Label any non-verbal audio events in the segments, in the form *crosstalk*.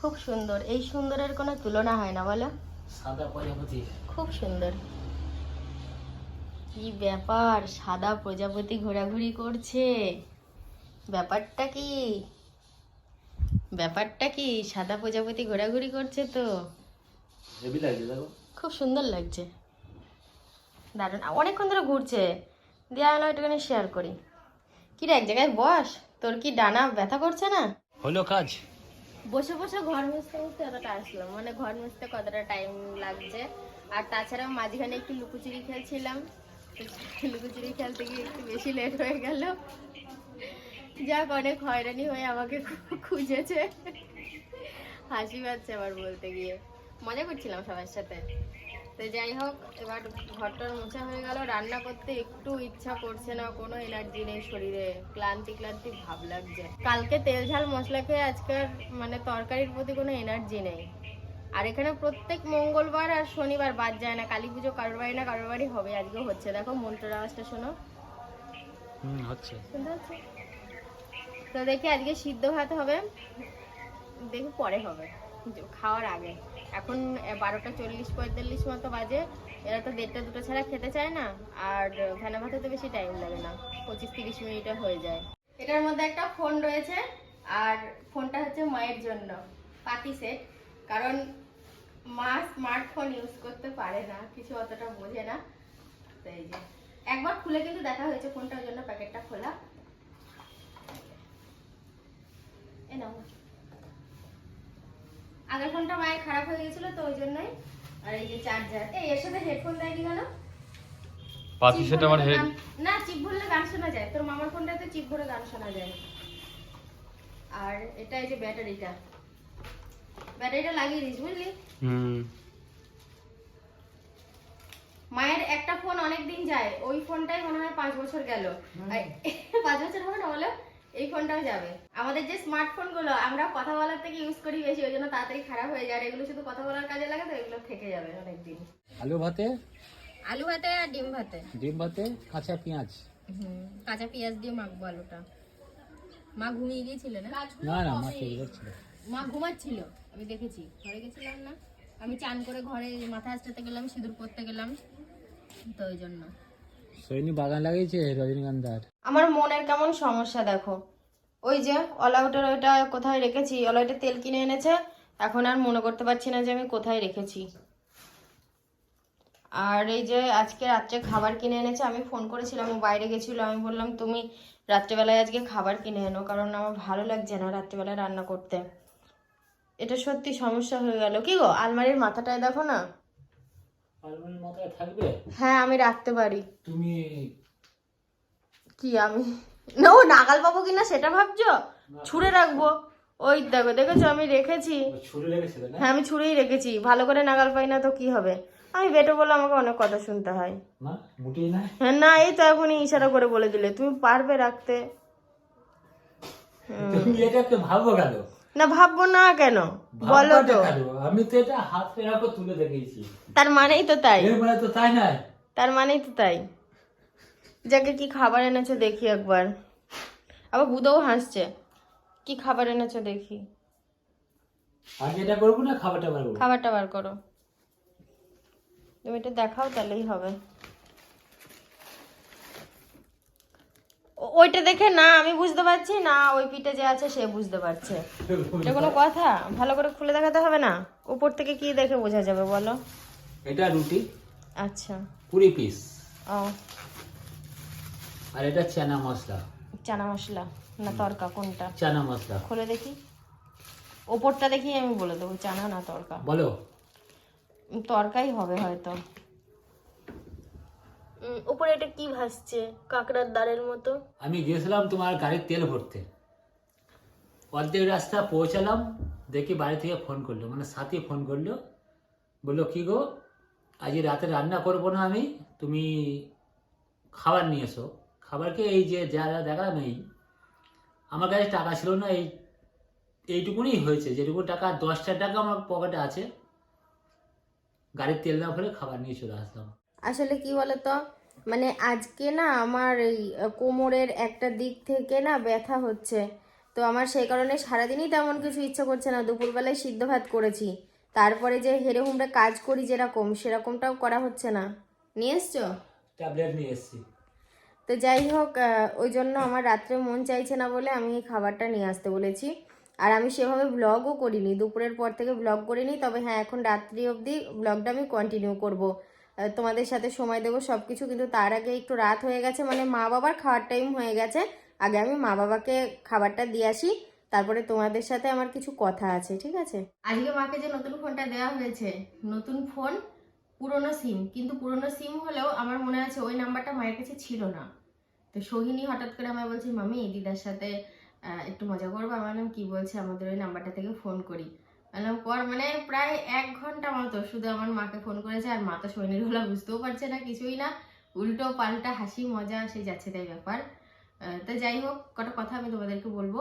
খুব সুন্দর। এই সুন্দরের কোনো তুলনা হয় না বলো? সাদা প্রজাপতি। খুব সুন্দর। কি ব্যাপার? সাদা প্রজাপতি ঘোরাঘুরি করছে। ব্যাপারটা কি? ব্যাপারটা কি? সাদা প্রজাপতি ঘোরাঘুরি করছে তো? খুব সুন্দর লাগছে। দারুণ। অনেকক্ষণ ধরে ঘুরছে। দিয়ে আমি একটুখানি শেয়ার করি। কি রে এক জায়গায় বস? তোর কি ডানা ব্যথা করছে না? হলো কাজ। বসে বসে ঘর মুছতে মুছতে এতটা আসলাম মানে ঘর মুছতে কতটা টাইম লাগছে? আর তাছাড়া মাঝখানে একটু লুকোচুরি খেলছিলাম। লুকোচুরি খেলতে গিয়ে একটু বেশি লেট হয়ে গেল। যাক, অনেক হয়রানি হয়ে আমাকে খুঁজেছে। হাসি পাচ্ছে আবার বলতে গিয়ে। মজা করছিলাম সবার সাথে। তো যাই হোক এবার ঘরটার মোছা হয়ে গেল। রান্না করতে একটু ইচ্ছা করছে না কোনো এনার্জি নেই শরীরে। ক্লান্তি ক্লান্তি ভাব লাগছে। কালকে তেল ঝাল মশলা খেয়ে আজকের মানে তরকারির প্রতি কোনো এনার্জি নেই। আর এখানে প্রত্যেক মঙ্গলবার আর শনিবার বাদ যায় না। কালী পুজো কারোর বাড়ি না কারোর বাড়ি হবে আজকে হচ্ছে। দেখো মন্ত্রের আওয়াজটা শোনো। হুম হচ্ছে। শুনতে? তো দেখি আজকে সিদ্ধ ভাত হবে। দেখি পরে হবে। খাওয়ার আগে। এখন বারোটা চল্লিশ পঁয়তাল্লিশ মতো বাজে। এরা তো দেড়টা দুটো ছাড়া খেতে চায় না, আর ফেনা ভাতে তো বেশি টাইম লাগে না। পঁচিশ তিরিশ মিনিটে হয়ে যায়। এটার মধ্যে একটা ফোন রয়েছে, আর ফোনটা হচ্ছে মায়ের জন্য, পাতি সেট কারণ মা স্মার্টফোন ইউজ করতে পারে না, কিছু অতটা বোঝে না। তো এই যে, একবার খুলে কিন্তু দেখা হয়েছে ফোনটার জন্য প্যাকেটটা খোলা। এ নাও। আগের ফোনটা মায়ের খারাপ হয়ে গেছিল তো ওই জন্যই। আর এই যে চার্জার এই এর সাথে হেডফোন দেয় কি কেন পাতি সেটা আমার হেড না চিপ ভরলে গান শোনা যায়। তোর মামার ফোনটাতে চিপ ভরে গান শোনা যায়। আর এটা এই যে ব্যাটারিটা। ব্যাটারিটা লাগিয়ে দিস বুঝলি? হুম। মায়ের একটা ফোন অনেক দিন যায়। ওই ফোনটাই মনে হয় পাঁচ বছর গেল। আর পাঁচ বছর হবে না বলো? এই ফোনটাও যাবে। আমাদের যে স্মার্টফোনগুলো আমরা কথা বলার থেকে ইউজ করি বেশি ওই জন্য তাড়াতাড়ি খারাপ হয়ে যায় এগুলো শুধু কথা বলার কাজে লাগে তো এগুলো থেকে যাবে অনেক দিন আলু ভাতে? আলু ভাতে আর ডিম ভাতে। ডিম ভাতে কাঁচা পেঁয়াজ? হুম কাঁচা পেঁয়াজ দিয়ে মাখবো আলুটা। মা ঘুমিয়ে গিয়েছিল না? না না মা ঠিক করছিল মা ঘুমাচ্ছিল? আমি দেখেছি ঘরে গেছিলাম না। আমি চান করে ঘরে মাথা আসতে গেলাম সিঁদুর পরতে গেলাম তো ওই জন্য। সৈনী বাগান লাগিয়েছে রজনীগন্ধার আমার মনের কেমন সমস্যা দেখো। ওই যে অলআউটের ওইটা কোথায় রেখেছি? অলআউটের তেল কিনে এনেছে। এখন আর মনে করতে পারছি না যে আমি কোথায় রেখেছি। আর এই যে আজকে রাত্রে খাবার কিনে এনেছে, আমি ফোন করেছিলাম, ও বাইরে গেছিল। আমি বললাম, তুমি রাত্রেবেলায় আজকে খাবার কিনে এনো, কারণ আমার ভালো লাগছে না রাত্রেবেলায় রান্না করতে। এটা সত্যি সমস্যা হয়ে গেল। কি গো, আলমারির মাথাটায় দেখো না? আলমারির মাথায় থাকবে? হ্যাঁ আমি রাখতে পারি। তুমি কি আমি? না ও নাগাল পাবো কিনা সেটা ভাবছ? ছুঁড়ে রাখব। ওই দেখো দেখেছ? আমি রেখেছি। হ্যাঁ আমি ছুঁড়েই রেখেছি। ভালো করে নাগাল পাই না তো কি হবে? আমি বেটো বলে আমাকে অনেক কথা শুনতে হয়। না? হ্যাঁ না এই তো এখনই ইশারা করে বলে দিলে। তুমি পারবে রাখতে। ভাবো না ভাববো না কেন? বলো তো। আমি তো এটা হাত ফেরাকো তুলে দেখেছি তার মানেই তো তাই। এর মানে তো তাই নয়। তার মানেই তো তাই। যাকে কি খাবার এনেছো দেখি একবার। আবার বুধও হাসছে। কি খাবার এনেছো দেখি। আগে এটা করব না খাবারটা পারব খাবারটা বার করো। তুমি এটা দেখাও তাহলেই হবে। ওইটা দেখে না আমি বুঝতে পারছি না ওই পিঠে যে আছে সে বুঝতে পারছে। এটা কোনো কথা? ভালো করে খুলে দেখাতে হবে না? উপর থেকে কি দেখে বোঝা যাবে বলো? এটা রুটি। আচ্ছা। কুড়ি পিস ও। আর এটা চানা মশলা। চানা মশলা? না তরকা কোনটা? চানা মশলা। খুলে দেখি। ওপরটা দেখি আমি বলে দেবো চানা না তরকা? বলো। তরকাই হবে হয়তো। উপরে এটা কি ভাসছে? কাঁকড়ার দাঁড়ের মতো। আমি গিয়েছিলাম তোমার গাড়ির তেল ভরতে। অর্ধেক রাস্তা পৌঁছালাম, দেখি বাড়ি থেকে ফোন করল। মানে সাথে ফোন করল, বলল, কি গো, আজ রাতে রান্না করব না আমি? তুমি খাবার নিয়ে এসো। খাবারকে এই যে যা যা দেখালাম এই, আমার কাছে টাকা ছিল না, এই এইটুকুনি হয়েছে। যেটুকু টাকা, দশটা টাকা আমার পকেটে আছে। গাড়ির তেল না ভরে খাবার নিয়ে চলে আসলাম। আসলে কি বলতো? মানে আজকে না আমার এই কোমরের একটা দিক থেকে না ব্যথা হচ্ছে। তো আমার সেই কারণে সারাদিনই তেমন কিছু ইচ্ছা করছে না। দুপুরবেলায় সিদ্ধ ভাত করেছি। তারপরে যে হেরে হুমড়ে কাজ করি যেরকম সেরকমটাও করা হচ্ছে না। নিয়ে এসছো? ট্যাবলেট নিয়ে এসেছি। তো যাই হোক ওই জন্য আমার রাত্রে মন চাইছে না বলে আমি এই খাবারটা নিয়ে আসতে বলেছি। আর আমি সেভাবে ব্লগও করিনি। দুপুরের পর থেকে ব্লগ করিনি। তবে হ্যাঁ এখন রাত্রি অবধি ব্লগটা আমি কন্টিনিউ করব। তোমাদের সাথে সময় দেবো সব কিছু কিন্তু তার আগে একটু রাত হয়ে গেছে মানে মা বাবার খাওয়ার টাইম হয়ে গেছে। আগে আমি মা বাবাকে খাবারটা দিয়ে আসি, তারপরে তোমাদের সাথে আমার কিছু কথা আছে, ঠিক আছে? আজকে মাকে যে নতুন ফোনটা দেওয়া হয়েছে, নতুন ফোন, পুরনো সিম কিন্তু পুরনো সিম হলেও আমার মনে আছে ওই নাম্বারটা মায়ের কাছে ছিল না। তো সোহিনী হঠাৎ করে আমায় বলছে, মামি, দিদার সাথে একটু মজা করব? আমার নাম কি বলছে? আমাদের ওই নাম্বারটা থেকে ফোন করি। পর মানে প্রায় এক ঘণ্টা মতো শুধু আমার মাকে ফোন করেছে আর মা তো সোহিনীর হলা বুঝতেও পারছে না কিছুই না। উল্টো পাল্টা হাসি, মজা, সে যাচ্ছে তাই ব্যাপার। তো যাই হোক, কটা কথা আমি তোমাদেরকে বলব।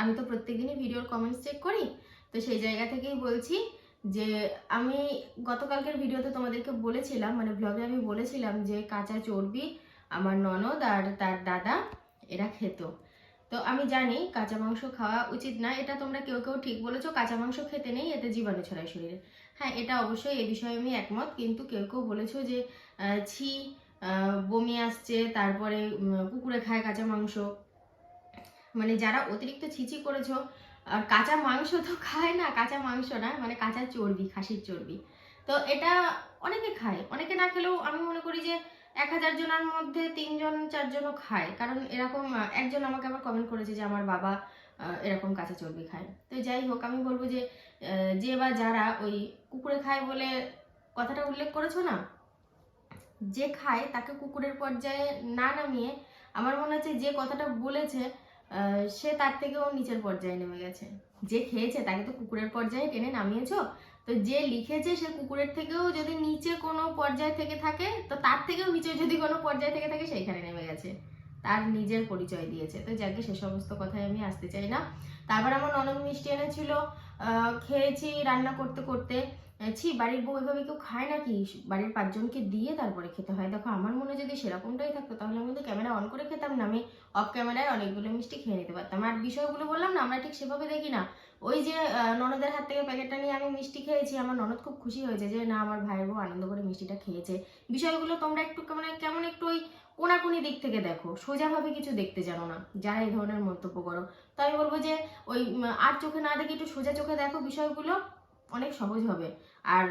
আমি তো প্রত্যেকদিনই ভিডিওর কমেন্টস চেক করি, তো সেই জায়গা থেকেই বলছি যে আমি গতকালকের ভিডিওতে তোমাদেরকে বলেছিলাম মানে ব্লগে আমি বলেছিলাম যে কাঁচা চর্বি আমার ননদ আর তার দাদা, এরা খেত। তো আমি জানি কাঁচা মাংস খাওয়া উচিত না, এটা তোমরা কেউ কেউ ঠিক বলেছ, কাঁচা মাংস খেতে নেই, এতে জীবাণু ছড়ায় শরীরে। হ্যাঁ এটা অবশ্যই, এ বিষয়ে আমি একমত, কিন্তু কেউ কেউ বলেছ যে ছি বমি আসছে, তারপরে কুকুরে খায় কাঁচা মাংস। মানে যারা অতিরিক্ত ছিচি করেছ, আর কাঁচা মাংস তো খায় না, কাঁচা মাংস না মানে কাঁচা চর্বি, খাসির চর্বি। তো এটা অনেকে খায়, অনেকে না খেলেও আমি মনে করি যে এক হাজার জনের মধ্যে তিনজন, চারজনও খায়। কারণ এরকম একজন আমাকে আবার কমেন্ট করেছে যে, আমার বাবা এরকম কাঁচা চর্বি খায়। তো যাই হোক, আমি বলব যে যে বা যারা ওই কুকুরে খায় বলে কথাটা উল্লেখ করেছ না? যে খায় তাকে কুকুরের পর্যায়ে না নামিয়ে আমার মনে হচ্ছে যে কথাটা বলেছে সে তার থেকেও নিচের পর্যায়ে নেমে গেছে। যে খেয়েছে তাকে তো কুকুরের পর্যায়ে টেনে নামিয়েছো তো যে লিখেছে সে কুকুরের থেকেও যদি নিচে কোনো পর্যায় থেকে থাকে, তো তার থেকেও নিচে যদি কোনো পর্যায় থেকে থাকে সেইখানে নেমে গেছে। তার নিজের পরিচয় দিয়েছে। তো যাকে সে সমস্ত কথায় আমি আসতে চাই না। তারপর আমার ননদ মিষ্টি এনেছিল। খেয়েছি রান্না করতে করতে। ছি, বাড়ির বউ এভাবে কেউ খায় নাকি? বাড়ির পাঁচজনকে দিয়ে তারপরে খেতে হয়। দেখো, আমার মনে যদি সেরকমটাই থাকতো, তাহলে আমি তো ক্যামেরা অন করে খেতাম না। আমি অফ ক্যামেরায় অনেকগুলো মিষ্টি খেয়ে নিতে পারতাম। আর বিষয়গুলো বললাম না, আমরা ঠিক সেভাবে দেখি না। ওই যে ননদের হাত থেকে প্যাকেটটা নিয়ে আমি মিষ্টি খেয়েছি, আমার ননদ খুব খুশি হয়েছে যে, না, আমার ভাইয়ের বউ আনন্দ করে মিষ্টিটা খেয়েছে। বিষয়গুলো তোমরা একটু মানে কেমন একটু ওই কোনাকুনি দিক থেকে দেখো। সোজাভাবে কিছু দেখতে জানো না, যারা এই ধরনের মন্তব্য করো। তো আমি বলব যে, ওই আর চোখে না দেখে একটু সোজা চোখে দেখো বিষয়গুলো। অনেক সহজ হবে। আর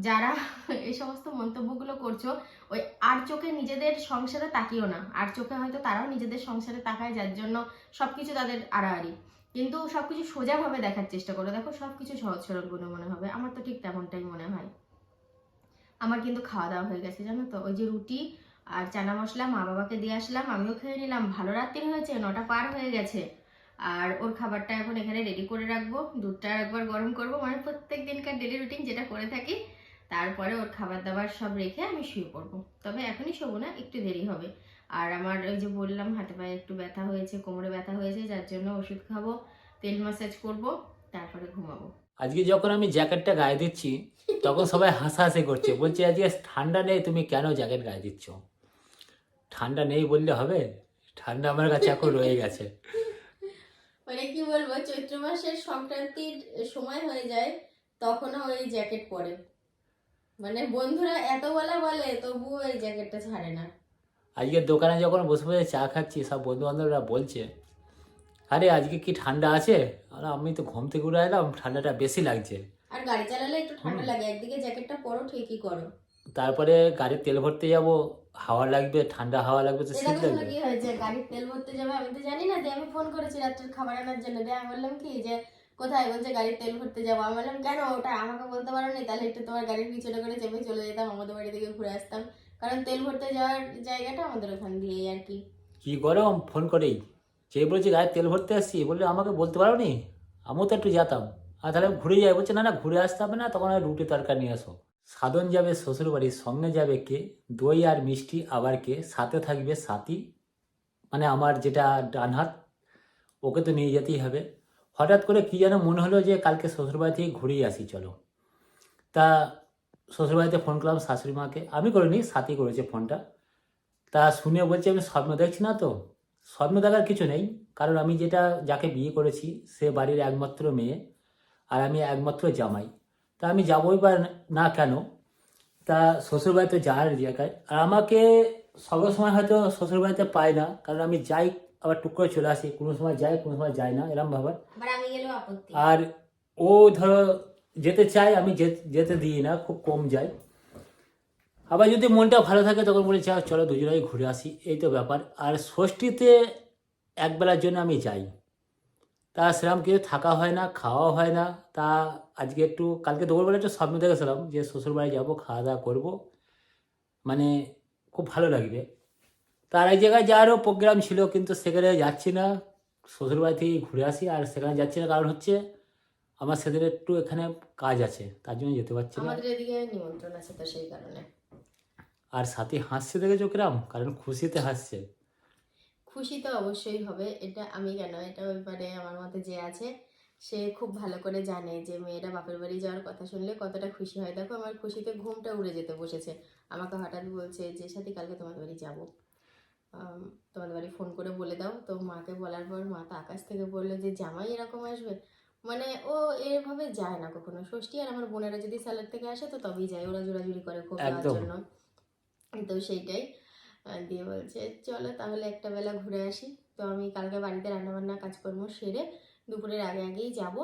যারা *laughs* এই সমস্ত মন্তব্যগুলো করছ, ওই আর চোখে নিজেদের সংসারে তাকিও না। আর চোখে হয়তো তারাও নিজেদের সংসারে তাকায়, যার জন্য সবকিছু তাদের আড়াআড়ি। কিন্তু সবকিছু সোজাভাবে দেখার চেষ্টা করো। দেখো, সবকিছু সহজ সরল বলে মনে হবে। আমার তো ঠিক তেমনটাই মনে হয়। আমার কিন্তু খাওয়া দাওয়া হয়ে গেছে, জানো তো? ওই যে রুটি আর চানা মশলা মা বাবাকে দিয়ে আসলাম, আমিও খেয়ে নিলাম। ভালো রাত্রি হয়েছে, নটা পার হয়ে গেছে। আর ওর খাবারটা এখন এখানে রেডি করে রাখব। দুধটা একবার গরম করব। মানে প্রত্যেক দিনকার ডেলি রুটিন যেটা করে থাকি, তারপরে ওর খাবার দাবার সব রেখে আমি শুয়ে পড়ব। তবে এখনই শোবো না, একটু দেরি হবে। আর আমার ওই যে বললাম, হাতে পায়ে একটু ব্যথা হয়েছে, কোমরে ব্যথা হয়েছে, যার জন্য ওষুধ খাব, তেল ম্যাসাজ করব, তারপরে ঘুমাবো। আজকে যখন আমি জ্যাকেটটা গায়ে দিচ্ছি, তখন সবাই হাসাহাসি করছে। বলছে, আজকে ঠান্ডা নেই, তুমি কেন জ্যাকেট গায়ে দিচ্ছ? ঠান্ডা নেই বললে হবে। ঠান্ডা আমার কাছে এখন রয়ে গেছে। মানে কি বলব চৈত্র মাসের সংক্রান্তির সময় হয়ে যায় তখনও ওই জ্যাকেট পরে। মানে বন্ধুরা এত বলা বলে তবুও এই জ্যাকেটটা ছাড়ে না। আজকে দোকানে যখন বসে বসে চা খাচ্ছি সব বন্ধু বান্ধবরা বলছে আরে আজকে কি ঠান্ডা আছে? আর আমি তো ঘুম থেকে উঠে এলাম ঠান্ডাটা বেশি লাগছে। আর গাড়ি চালালে একটু ঠান্ডা লাগে একদিকে জ্যাকেটটা পরো ঠিকই করো। তারপরে গাড়ির তেল ভরতে যাব হাওয়া লাগবে ঠান্ডা হাওয়া লাগবে তো শীত লাগবে। কি হয়েছে? গাড়ির তেল ভরতে যাবে আমি তো জানি না যে আমি ফোন করেছি রাত্রের খাবার আনার জন্য। দিয়ে আমি বললাম কি যে কোথায় বলছে গাড়ির তেল ভরতে যাব? আমি বললাম কেন? ওটা আমাকে বলতে পারো নি? তাহলে একটু তোমার গাড়ির পিছনে করে চেপে চলে যেতাম আমাদের বাড়ি থেকে ঘুরে আসতাম। কারণ তেল ভরতে যাওয়ার জায়গাটা আমাদের ওখান দিয়েই আর কি। কি গরম? ফোন করেই। যে বলছে গায়ে তেল ভরতে আসছি বললে আমাকে বলতে পারো নি? আমিও তো একটু যেতাম। আর তাহলে ঘুরে যাই। বলছে না না ঘুরে আসতে হবে না তখন রুটি তরকারি নিয়ে আসো। সাধন যাবে শ্বশুর বাড়ির সঙ্গে যাবে কে? দই আর মিষ্টি আবার কে? সাথে থাকবে সাথী? মানে আমার যেটা ডান হাত ওকে তো নিয়ে যেতেই হবে। হঠাৎ করে কি যেন মনে হলো যে কালকে শ্বশুরবাড়ি থেকে ঘুরেই আসি, চলো। তা শ্বশুরবাড়িতে ফোন করলাম শাশুড়ি মাকে। আমি করিনি, সাথী করেছে ফোনটা তা শুনে বলছে, আমি স্বপ্ন দেখছি না তো? স্বপ্ন দেখার কিছু নেই, কারণ আমি যেটা, যাকে বিয়ে করেছি, সে বাড়ির একমাত্র মেয়ে, আর আমি একমাত্র জামাই। তা আমি যাবোই বা না কেন? তা শ্বশুরবাড়িতে যাওয়ার জায়গায় আর আমাকে সব সময় হয়তো শ্বশুরবাড়িতে পাই না কারণ আমি যাই আবার টুক করে চলে আসি কোনো সময় যাই কোনো সময় যাই না এরম ভাবে আর ও ধরো যেতে চায় আমি যেতে দিই না খুব কম যাই। আবার যদি মনটা ভালো থাকে তখন বলি চা চলো দুজনেই ঘুরে আসি। এই তো ব্যাপার। আর ষষ্ঠীতে একবেলার জন্য আমি যাই। তা সেরকম কিছু থাকা হয় না খাওয়া হয় না। তা আজকে একটু কালকে দুপুরবেলা একটু স্বপ্ন দেখেছিলাম যে শ্বশুরবাড়ি যাব খাওয়া দাওয়া করব। মানে খুব ভালো লাগবে। তার এক জায়গায় যাওয়ারও প্রোগ্রাম ছিল কিন্তু সেখানে যাচ্ছি না। শ্বশুরবাড়ি থেকে ঘুরে আসি আর সেখানে যাচ্ছি না কারণ হচ্ছে আমার সেদিন একটু এখানে কাজ আছে তার জন্য যেতে পারছি না। আমাদের এদিকে নিমন্ত্রণ আছে তো সেই কারণে। আর সাথে হাসছে দেখেছ কিরাম? কারণ খুশিতে হাসছে। খুশি তো অবশ্যই হবে। এটা আমি কেন? এটা ব্যাপারে আমার মতে যে আছে সে খুব ভালো করে জানে যে মেয়েটা বাপের বাড়ি যাওয়ার কথা শুনলে কতটা খুশি হয়। দেখো আমার খুশিতে ঘুমটা উড়ে যেতে বসেছে। আমাকে হঠাৎ বলছে যে সাথে কালকে তোমাদের বাড়ি যাব। তোমাদের বাড়ি ফোন করে বলে দাও। তো মাকে বলার পর মা তো আকাশ থেকে বলল যে জামাই এরকম আসবে? মানে ও এভাবে যায় না কখনো। ষষ্ঠী আর আমার বোনেরা যদি স্যালাড থেকে আসে তো তবেই যায়। ওরা জোড়াজুড়ি করে খুব জন্য। তো সেইটাই। দিয়ে বলছে চলো তাহলে একটা বেলা ঘুরে আসি। তো আমি কালকে বাড়িতে রান্নাবান্না কাজকর্ম সেরে দুপুরের আগে আগেই যাব।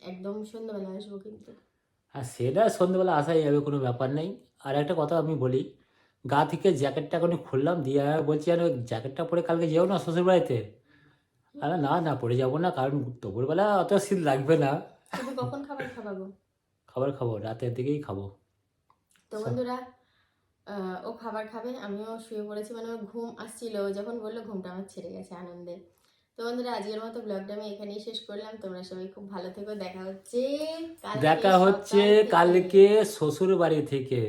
একদম সন্ধ্যাবেলা আসব কিন্তু। আর সেটা সন্ধ্যেবেলা আসাই যাবে কোনো ব্যাপার নেই। আর একটা কথা আমি বলি গা থেকে জ্যাকেটটা এখন খুললাম দিয়ে বলছি আর জ্যাকেটটা পরে কালকে যেও না শ্বশুরবাড়িতে আরে না না পরে যাব না কারণ দুপুরবেলা অত শীত লাগবে না। কখন খাবার খাবাবো? খাবার খাব রাতের দিকেই খাব। তো বন্ধুরা ও খাবার খাবে আমিও শুয়ে পড়েছি মানে আমার ঘুম আসছিল যখন বলল ঘুমটা আমার ছেড়ে গেছে আনন্দে। তো বন্ধুরা আজকের মতো ব্লগটা আমি এখানেই শেষ করলাম তোমরা সবাই খুব ভালো থেকো দেখা হচ্ছে দেখা হচ্ছে কালকে শ্বশুর বাড়ি থেকে।